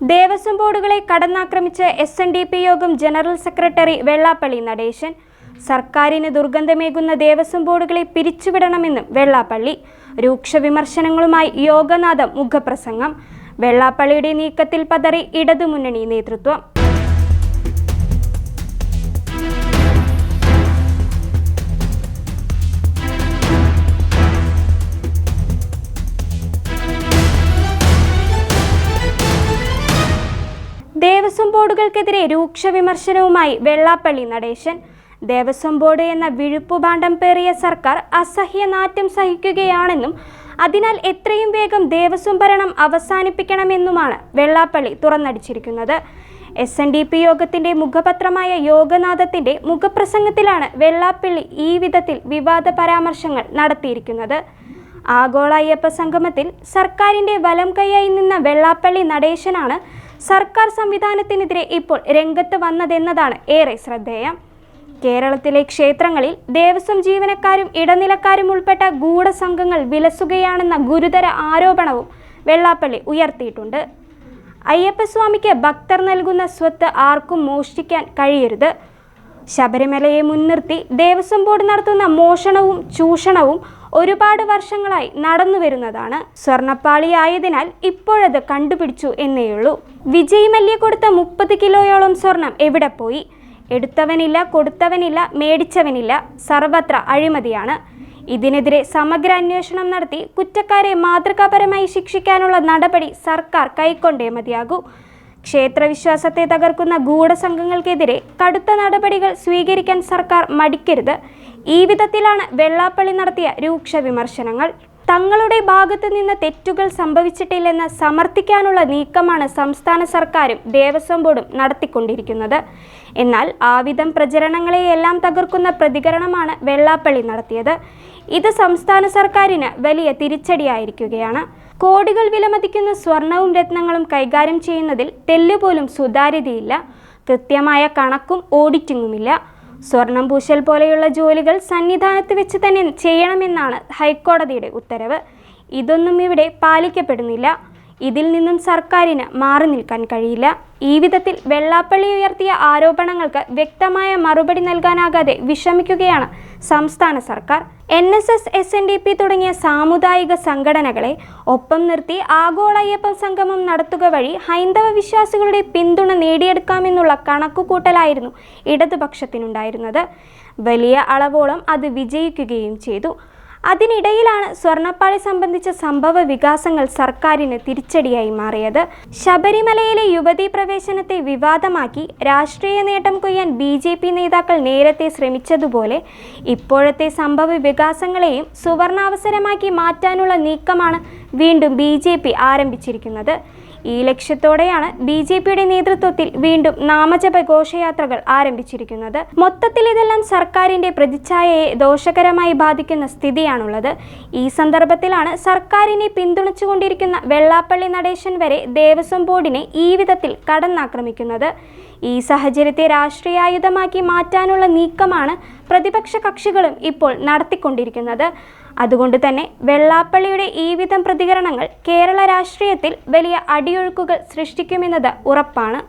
ദേവസ്വം ബോർഡുകളെ കടന്നാക്രമിച്ച S N D P Yogam general secretary Vellappally Natesan. സർക്കാരിന് ദുർഗന്ധമേകുന്ന ദേവസ്വം ബോർഡുകളെ പിരിച്ചുവിടണമെന്നും വെള്ളാപ്പള്ളി. രൂക്ഷ വിമർശനങ്ങളുമായി യോഗനാഥം മുഖപ്രസംഗം. വെള്ളാപ്പള്ളിയുടെ നീക്കത്തിൽ പതറി ഇടതുമുന്നണി നേതൃത്വം. ദേവസ്വം ബോർഡുകൾക്കെതിരെ രൂക്ഷ വിമർശനവുമായി വെള്ളാപ്പള്ളി നടേശൻ. ദേവസ്വം ബോർഡ് എന്ന വിഴുപ്പുപാണ്ഡം പേറിയ സർക്കാർ അസഹ്യ നാറ്റം സഹിക്കുകയാണെന്നും അതിനാൽ എത്രയും വേഗം ദേവസ്വം ഭരണം അവസാനിപ്പിക്കണമെന്നുമാണ് വെള്ളാപ്പള്ളി തുറന്നടിച്ചിരിക്കുന്നത്. എസ് എൻ ഡി പി യോഗത്തിന്റെ മുഖപത്രമായ യോഗനാഥത്തിന്റെ മുഖപ്രസംഗത്തിലാണ് വെള്ളാപ്പള്ളി ഈ വിധത്തിൽ വിവാദ പരാമർശങ്ങൾ നടത്തിയിരിക്കുന്നത്. ആഗോള അയ്യപ്പ സംഗമത്തിൽ സർക്കാരിന്റെ വലം കൈയായി നിന്ന വെള്ളാപ്പള്ളി നടേശനാണ് സർക്കാർ സംവിധാനത്തിനെതിരെ ഇപ്പോൾ രംഗത്ത് വന്നതെന്നതാണ് ഏറെ ശ്രദ്ധേയം. കേരളത്തിലെ ക്ഷേത്രങ്ങളിൽ ദേവസ്വം ജീവനക്കാരും ഇടനിലക്കാരും ഉൾപ്പെട്ട ഗൂഢസംഘങ്ങൾ വിലസുകയാണെന്ന ഗുരുതര ആരോപണവും വെള്ളാപ്പള്ളി ഉയർത്തിയിട്ടുണ്ട്. അയ്യപ്പസ്വാമിക്ക് ഭക്തർ നൽകുന്ന സ്വത്ത് ആർക്കും മോഷ്ടിക്കാൻ കഴിയരുത്. ശബരിമലയെ മുൻനിർത്തി ദേവസ്വം ബോർഡ് നടത്തുന്ന മോഷണവും ചൂഷണവും ഒരുപാട് വർഷങ്ങളായി നടന്നു വരുന്നതാണ്. സ്വർണപ്പാളിയായതിനാൽ ഇപ്പോഴത് കണ്ടുപിടിച്ചു എന്നേയുള്ളൂ. വിജയ് മല്യ കൊടുത്ത മുപ്പത് കിലോയോളം സ്വർണം എവിടെ പോയി? എടുത്തവനില്ല കൊടുത്തവനില്ല മേടിച്ചവനില്ല സർവത്ര അഴിമതിയാണ്. ഇതിനെതിരെ സമഗ്ര അന്വേഷണം നടത്തി കുറ്റക്കാരെ മാതൃകാപരമായി ശിക്ഷിക്കാനുള്ള നടപടി സർക്കാർ കൈക്കൊണ്ടേ മതിയാകൂ. ക്ഷേത്രവിശ്വാസത്തെ തകർക്കുന്ന ഗൂഢസംഘങ്ങൾക്കെതിരെ കടുത്ത നടപടികൾ സ്വീകരിക്കാൻ സർക്കാർ മടിക്കരുത്. ഈ വിധത്തിലാണ് വെള്ളാപ്പള്ളി നടത്തിയ രൂക്ഷ വിമർശനങ്ങൾ. തങ്ങളുടെ ഭാഗത്തു നിന്ന് തെറ്റുകൾ സംഭവിച്ചിട്ടില്ലെന്ന് സമർത്ഥിക്കാനുള്ള നീക്കമാണ് സംസ്ഥാന സർക്കാരും ദേവസ്വം ബോർഡും നടത്തിക്കൊണ്ടിരിക്കുന്നത്. എന്നാൽ ആവിധം പ്രചരണങ്ങളെയെല്ലാം തകർക്കുന്ന പ്രതികരണമാണ് വെള്ളാപ്പള്ളി നടത്തിയത്. ഇത് സംസ്ഥാന സർക്കാരിന് വലിയ തിരിച്ചടിയായിരിക്കുകയാണ്. കോടികൾ വിലമതിക്കുന്ന സ്വർണവും രത്നങ്ങളും കൈകാര്യം ചെയ്യുന്നതിൽ തെല്ലുപോലും സുതാര്യതയില്ല. കൃത്യമായ കണക്കും ഓഡിറ്റിങ്ങുമില്ല. സ്വർണം പൂശൽ പോലെയുള്ള ജോലികൾ സന്നിധാനത്ത് വെച്ച് തന്നെ ചെയ്യണമെന്നാണ് ഹൈക്കോടതിയുടെ ഉത്തരവ്. ഇതൊന്നും ഇവിടെ പാലിക്കപ്പെടുന്നില്ല. ഇതിൽ നിന്നും സർക്കാരിന് മാറി നിൽക്കാൻ കഴിയില്ല. ഈ വിധത്തിൽ വെള്ളാപ്പള്ളി ഉയർത്തിയ ആരോപണങ്ങൾക്ക് വ്യക്തമായ മറുപടി നൽകാനാകാതെ വിഷമിക്കുകയാണ് സംസ്ഥാന സർക്കാർ N S S S N D P തുടങ്ങിയ സാമുദായിക സംഘടനകളെ ഒപ്പം നിർത്തി ആഗോള അയ്യപ്പ സംഗമം നടത്തുക വഴി ഹൈന്ദവ വിശ്വാസികളുടെ പിന്തുണ നേടിയെടുക്കാമെന്നുള്ള കണക്കുകൂട്ടലായിരുന്നു ഇടതുപക്ഷത്തിനുണ്ടായിരുന്നത്. വലിയ അളവോളം അത് വിജയിക്കുകയും ചെയ്തു. അതിനിടയിലാണ് സ്വർണപ്പാളി സംബന്ധിച്ച സംഭവ വികാസങ്ങൾ സർക്കാരിന് തിരിച്ചടിയായി മാറിയത്. ശബരിമലയിലെ യുവതീ പ്രവേശനത്തെ വിവാദമാക്കി രാഷ്ട്രീയ നേട്ടം കൊയ്യാൻ ബി ജെ പി നേതാക്കൾ നേരത്തെ ശ്രമിച്ചതുപോലെ ഇപ്പോഴത്തെ സംഭവ വികാസങ്ങളെയും സുവർണാവസരമാക്കി മാറ്റാനുള്ള നീക്കമാണ് വീണ്ടും ബി ആരംഭിച്ചിരിക്കുന്നത്. ഈ ലക്ഷ്യത്തോടെയാണ് ബി ജെ പിയുടെ നേതൃത്വത്തിൽ വീണ്ടും നാമജപ ഘോഷയാത്രകൾ ആരംഭിച്ചിരിക്കുന്നത്. മൊത്തത്തിൽ ഇതെല്ലാം സർക്കാരിന്റെ പ്രതിച്ഛായയെ ദോഷകരമായി ബാധിക്കുന്ന സ്ഥിതിയാണുള്ളത്. ഈ സന്ദർഭത്തിലാണ് സർക്കാരിനെ പിന്തുണച്ചുകൊണ്ടിരിക്കുന്ന വെള്ളാപ്പള്ളി നടേശൻ വരെ ദേവസ്വം ബോർഡിനെ ഈ വിധത്തിൽ കടന്നാക്രമിക്കുന്നത്. ഈ സാഹചര്യത്തെ രാഷ്ട്രീയായുധമാക്കി മാറ്റാനുള്ള നീക്കമാണ് പ്രതിപക്ഷ കക്ഷികളും ഇപ്പോൾ നടത്തിക്കൊണ്ടിരിക്കുന്നത്. അതുകൊണ്ട് തന്നെ വെള്ളാപ്പള്ളിയുടെ ഈ വിധം പ്രതികരണങ്ങൾ കേരള രാഷ്ട്രീയത്തിൽ വലിയ അടിയൊഴുക്കുകൾ സൃഷ്ടിക്കുമെന്നത് ഉറപ്പാണ്.